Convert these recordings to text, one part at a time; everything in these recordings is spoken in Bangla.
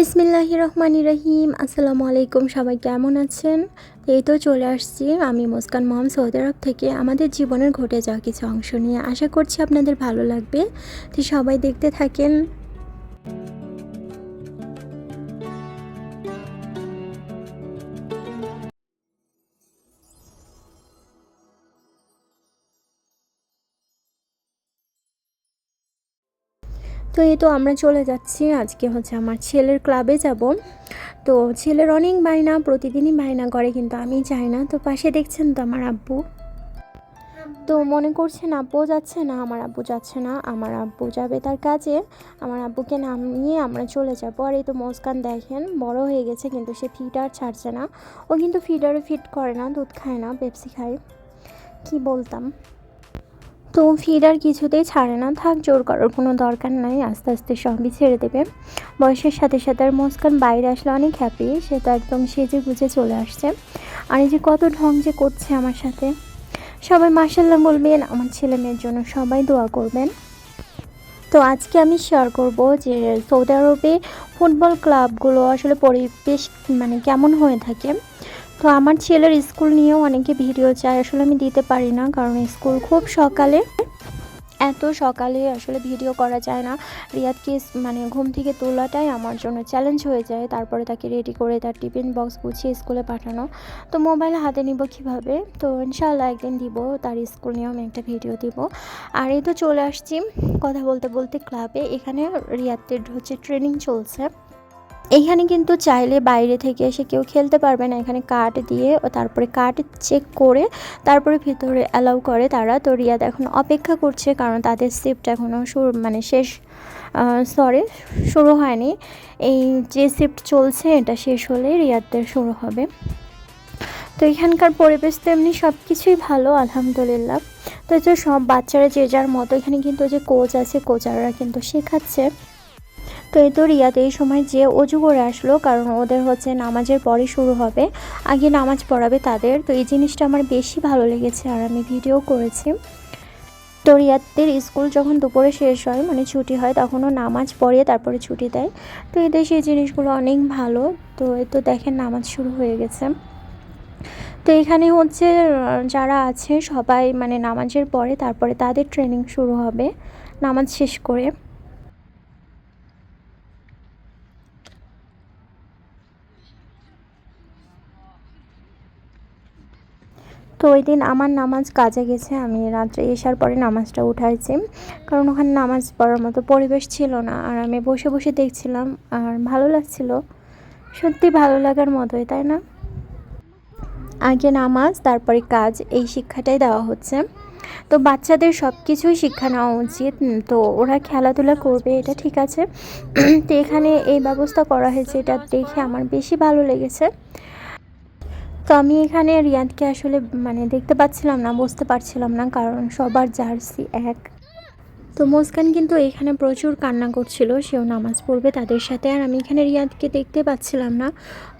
বিসমিল্লাহ রহমান রহিম আসসালামু আলাইকুম সবাই কেমন আছেন? এই তো চলে আসছি আমি মুস্কান মম সৌদি আরব থেকে। আমাদের জীবনের ঘটে যাওয়া কিছু অংশ নিয়ে আশা করছি আপনাদের ভালো লাগবে। তো সবাই দেখতে থাকেন তো এই তো আমরা চলে যাচ্ছি। আজকে হচ্ছে আমার ছেলের ক্লাবে যাব। তো ছেলের অনেক বায়না, প্রতিদিনই বায়না করে কিন্তু আমি চাই না। তো পাশে দেখছেন তো আমার আব্বু। তো মনে করছেন আব্বু যাচ্ছে না? আমার আব্বু যাচ্ছে না। আমার আব্বু যাবে তার কাজে। আমার আব্বুকে নামিয়ে আমরা চলে যাব। আর এই তো মুস্কান দেখেন, বড় হয়ে গেছে কিন্তু সে ফিড আর ছাড়ছে না। ও কিন্তু ফিডারে ফিট করে না, দুধ খায় না পেপসি খায়। কি বলতাম? তো ফিড আর কিছুতেই ছাড়ে না। থাক, জোর করার কোনো দরকার নাই, আস্তে আস্তে সবই ছেড়ে দেবে। বয়সের সাথে সাথে আর মুস্কান বাইরে আসলে অনেক হ্যাপি সে তো একদম সেজে গুজে চলে আসছে। আর এই যে কত ঢং যে করছে আমার সাথে। সবাই মাসাল্লাহ বলবেন, আমার ছেলে মেয়ের জন্য সবাই দোয়া করবেন। তো আজকে আমি শেয়ার করব যে সৌদি আরবে ফুটবল ক্লাবগুলো আসলে পরিবেশ মানে কেমন হয়ে থাকে। তো আমার ছেলের স্কুল নিয়েও অনেকে ভিডিও চায়, আসলে আমি দিতে পারি না, কারণ স্কুল খুব সকালে। এত সকালে আসলে ভিডিও করা যায় না। রিয়াদকে মানে ঘুম থেকে তোলাটাই আমার জন্য চ্যালেঞ্জ হয়ে যায়। তারপরে তাকে রেডি করে তার টিফিন বক্স গুছিয়ে স্কুলে পাঠানো। তো মোবাইল হাতে নিব কীভাবে? তো ইনশাল্লাহ একদিন দিব, তার স্কুল নিয়েও আমি একটা ভিডিও দিব। আর এই তো চলে আসছি কথা বলতে বলতে ক্লাবে এখানে রিয়াদের হচ্ছে ট্রেনিং চলছে। এইখানে কিন্তু চাইলে বাইরে থেকে এসে কেউ খেলতে পারবে না। এখানে কার্ড দিয়ে ও তারপরে কার্ড চেক করে তারপরে ভিতরে অ্যালাউ করে তারা। তো রিয়াদ এখন অপেক্ষা করছে কারণ তাদের শিফট এখনও শুরু মানে শেষ সরি শুরু হয়নি। এই যে শিফট চলছে, এটা শেষ হলে রিয়াদদের শুরু হবে। তো এখানকার পরিবেশ তো এমনি সব কিছুই ভালো, আলহামদুলিল্লাহ। তো সব বাচ্চারা যে যার মতো, এখানে কিন্তু যে কোচ আছে কোচাররা কিন্তু শেখাচ্ছে। তো এই তো রিয়াদ এই সময় যে অজু করে আসলো, কারণ ওদের হচ্ছে নামাজের পরে শুরু হবে। আগে নামাজ পড়াবে তাদের। তো এই জিনিসটা আমার বেশি ভালো লেগেছে আর আমি ভিডিও করেছি। তো রিয়াদের স্কুল যখন দুপুরে শেষ হয় মানে ছুটি হয়, তখনও নামাজ পড়িয়ে তারপরে ছুটি দেয়। তো এদের সেই জিনিসগুলো অনেক ভালো। তো এই তো দেখেন নামাজ শুরু হয়ে গেছে। তো এখানে হচ্ছে, যারা আছে সবাই মানে নামাজের পরে তারপরে তাদের ট্রেনিং শুরু হবে, নামাজ শেষ করে। তো ওই দিন আমার নামাজ কাজে গেছে। আমি রাত্রে এসার পরে নামাজটা উঠাইছি। কারণ ওখানে নামাজ পড়ার মতো পরিবেশ ছিল না। আর আমি বসে বসে দেখছিলাম। আর ভালো লাগছিল। সত্যি ভালো লাগার মতোই, তাই না? আগে নামাজ, তারপরে কাজ, এই শিক্ষাটাই দেওয়া হচ্ছে। তো বাচ্চাদের সব কিছুই শিক্ষা নেওয়া উচিত। তো ওরা খেলাধুলা করবে, এটা ঠিক আছে। তো এখানে এই ব্যবস্থা করা হয়েছে, এটা দেখে আমার বেশি ভালো লেগেছে। তো আমি এখানে রিয়াদকে আসলে মানে দেখতে পাচ্ছিলাম না, বুঝতে পারছিলাম না, কারণ সবার জার্সি এক। তো মুস্কান কিন্তু এখানে প্রচুর কান্না করছিল, সেও নামাজ পড়বে তাদের সাথে। আর আমি এখানে রিয়াদকে দেখতে পাচ্ছিলাম না,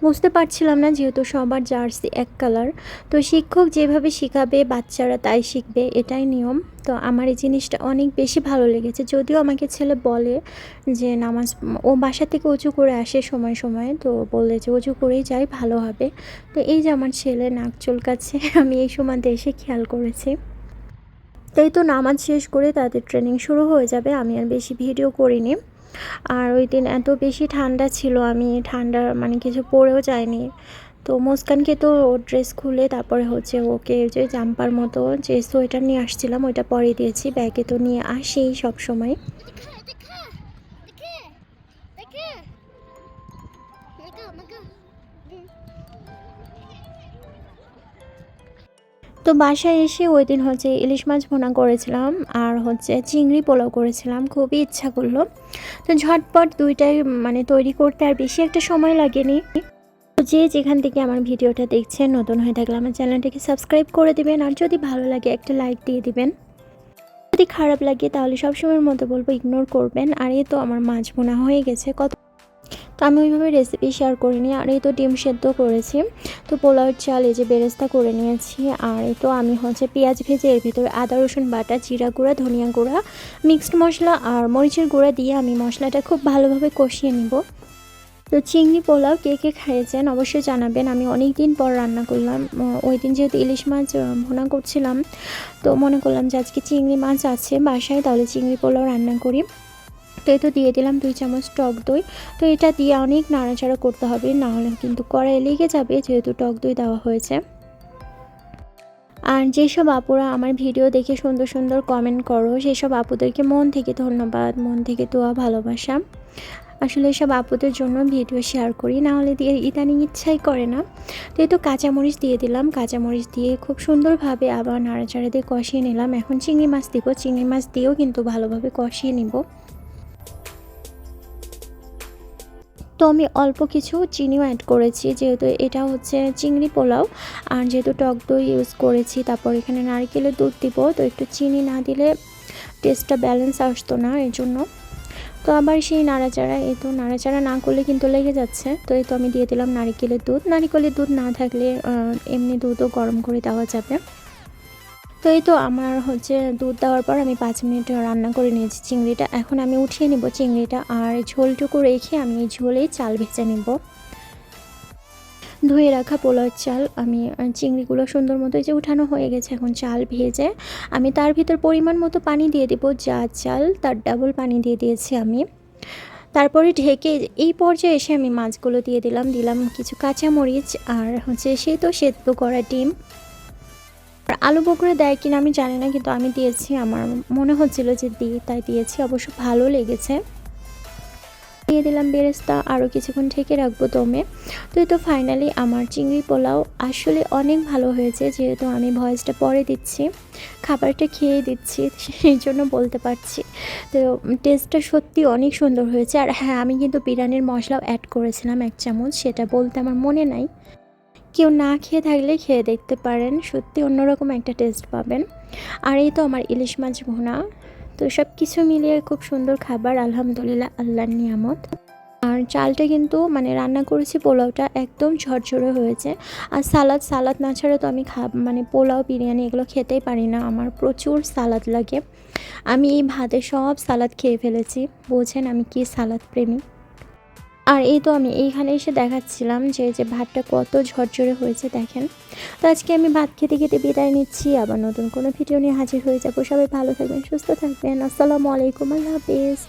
বুঝতে পারছিলাম না যেহেতু সবার জার্সি এক কালার। তো শিক্ষক যেভাবে শেখাবে বাচ্চারা তাই শিখবে, এটাই নিয়ম। তো আমার এই জিনিসটা অনেক বেশি ভালো লেগেছে, যদিও আমাকে ছেলে বলে যে নামাজ, ও বাসা থেকে উঁচু করে আসে সময় সময়, তো বললে যে উঁচু করেই যাই, ভালো হবে। তো এই যে আমার ছেলে নাক চুলকাচ্ছে, আমি এই সময়তে এসে খেয়াল করেছি। তাই তো নামাজ শেষ করে তাদের ট্রেনিং শুরু হয়ে যাবে, আমি আর বেশি ভিডিও করিনি। আর ওই দিন এত বেশি ঠান্ডা ছিল, আমি ঠান্ডা মানে কিছু পরেও যাইনি। তো মুস্কানকে তো ড্রেস খুলে তারপরে হচ্ছে ওকে যে জাম্পার মতো যে সোয়েটার নিয়ে আসছিলাম, ওইটা পরে দিয়েছি ব্যাগে তো নিয়ে আসেই সব সময় তো বাসায় এসে ওই দিন হচ্ছে ইলিশ মাছ ভোনা করেছিলাম আর হচ্ছে চিংড়ি পোলাও করেছিলাম, খুবই ইচ্ছা করল। তো ঝটপট দুইটাই মানে তৈরি করতে আর বেশি একটা সময় লাগেনি। যে যেখান থেকে আমার ভিডিওটা দেখছেন, নতুন হয়ে থাকলে আমার চ্যানেলটাকে সাবস্ক্রাইব করে দিবেন আর যদি ভালো লাগে একটা লাইক দিয়ে দিবেন। যদি খারাপ লাগে তাহলে সবসময়ের মতো বলব ইগনোর করবেন। আর এ তো আমার মাছ ভোনা হয়ে গেছে। কত তো আমি ওইভাবে রেসিপি শেয়ার করিনি, আর এই তো ডিম সেদ্ধ করেছি। তো পোলাওয়ের চাল এই যে বেরেস্তা করে নিয়েছি, আর এই তো আমি হচ্ছে পেঁয়াজ ভেজে এর ভিতরে আদা, রসুন বাটা, জিরা গুঁড়া, ধনিয়া গুঁড়া মিক্সড মশলা আর মরিচের গুঁড়া দিয়ে আমি মশলাটা খুব ভালোভাবে কষিয়ে নিব। তো চিংড়ি পোলাও কে কে খেয়েছেন অবশ্যই জানাবেন, আমি অনেক দিন পর রান্না করলাম ওই দিন যেহেতু ইলিশ মাছ ভুনা করছিলাম, তো মনে করলাম যে আজকে চিংড়ি মাছ আছে বাসায়, তাহলে চিংড়ি পোলাও রান্না করি। তো এই তো দিয়ে দিলাম দুই চামচ টক দই। তো এটা দিয়ে অনেক নাড়াচাড়া করতে হবে, না হলে কিন্তু কড়াই লেগে যাবে যেহেতু টক দই দেওয়া হয়েছে। আর যেসব আপুরা আমার ভিডিও দেখে সুন্দর সুন্দর কমেন্ট করো, সেসব আপুদেরকে মন থেকে ধন্যবাদ, মন থেকে দোয়া, ভালোবাসা। আসলে এসব আপুদের জন্য ভিডিও শেয়ার করি, না হলে দিয়ে ইদানিং ইচ্ছাই করে না। তো এই তো কাঁচামরিচ দিয়ে দিলাম, কাঁচামরিচ দিয়ে খুব সুন্দরভাবে আবার নাড়াচাড়া দিয়ে কষিয়ে নিলাম। এখন চিংড়ি মাছ দিব, চিংড়ি মাছ দিয়েও কিন্তু ভালোভাবে কষিয়ে নিব। তো আমি অল্প কিছু চিনিও অ্যাড করেছি, যেহেতু এটা হচ্ছে চিংড়ি পোলাও। আর যেহেতু টক দই ইউজ করেছি, তারপর এখানে নারকেলের দুধ দিব, তো একটু চিনি না দিলে টেস্টটা ব্যালেন্স আসতো না, এর জন্য। তো আবার সেই নাড়াচাড়া, এই তো নাড়াচাড়া না করলে কিন্তু লেগে যাচ্ছে। তো এই তো আমি দিয়ে দিলাম নারিকেলের দুধ। নারিকেলের দুধ না থাকলে এমনি দুধও গরম করে দেওয়া যাবে। তো এই তো আমার হচ্ছে দুধ দেওয়ার পর আমি পাঁচ মিনিট রান্না করে নিয়েছি চিংড়িটা। এখন আমি উঠিয়ে নিব চিংড়িটা আর ঝোলটুকু রেখে আমি ঝোলেই চাল ভেজে নিব। ধুয়ে রাখা পোলার চাল। আমি চিংড়িগুলো সুন্দর মতো যে উঠানো হয়ে গেছে, এখন চাল ভেজে আমি তার ভিতর পরিমাণ মতো পানি দিয়ে দিব, যা চাল তার ডাবল পানি দিয়ে দিয়েছি আমি। তারপরে ঢেকে এই পর্যায়ে এসে আমি মাছগুলো দিয়ে দিলাম। দিলাম কিছু কাঁচামরিচ আর হচ্ছে সে তো সেদ্ধ করা ডিম। আর আলু বকরা দেয় কিনা আমি জানি না, কিন্তু আমি দিয়েছি। আমার মনে হচ্ছিল যে দিই, তাই দিয়েছি। অবশ্য ভালো লেগেছে। দিয়ে দিলাম বেরেস্তা আরও কিছুক্ষণ ঢেকে রাখব দমে। তো তো ফাইনালি আমার চিংড়ি পোলাও আসলে অনেক ভালো হয়েছে, যেহেতু আমি ভয়েসটা পরে দিচ্ছি। খাবারটা খেয়ে দিচ্ছি, সেই জন্য বলতে পারছি। তো টেস্টটা সত্যি অনেক সুন্দর হয়েছে। আর হ্যাঁ আমি কিন্তু বিরিয়ানির মশলাও অ্যাড করেছিলাম এক চামচ, সেটা বলতে আমার মনে নাই। কেউ না খেয়ে থাকলে খেয়ে দেখতে পারেন। সত্যি অন্যরকম একটা টেস্ট পাবেন। আর এই তো আমার ইলিশ মাছ ভুনা। তো সব কিছু মিলিয়ে খুব সুন্দর খাবার, আলহামদুলিল্লাহ, আল্লাহর নিয়ামত। আর চালটা কিন্তু মানে রান্না করেছি, পোলাওটা একদম ঝরঝরে হয়েছে। আর সালাদ সালাদ না ছাড়া তো আমি খা মানে পোলাও, বিরিয়ানি এগুলো খেতেই পারি না। আমার প্রচুর সালাদ লাগে। আমি এই ভাতে সব সালাদ খেয়ে ফেলেছি। বোঝেন আমি কি সালাদ প্রেমী। আর এই তো আমি এইখানে এসে দেখাচ্ছিলাম যে যে ভাতটা কত ঝরঝরে হয়েছে, দেখেন। তো আজকে আমি ভাত খেতে খেতে বিদায় নিচ্ছি। আবার নতুন কোনো ভিডিও নিয়ে হাজির হয়ে যাব। সবাই ভালো থাকবেন, সুস্থ থাকবেন। আসসালামু আলাইকুম, আল্লাহ হাফিজ।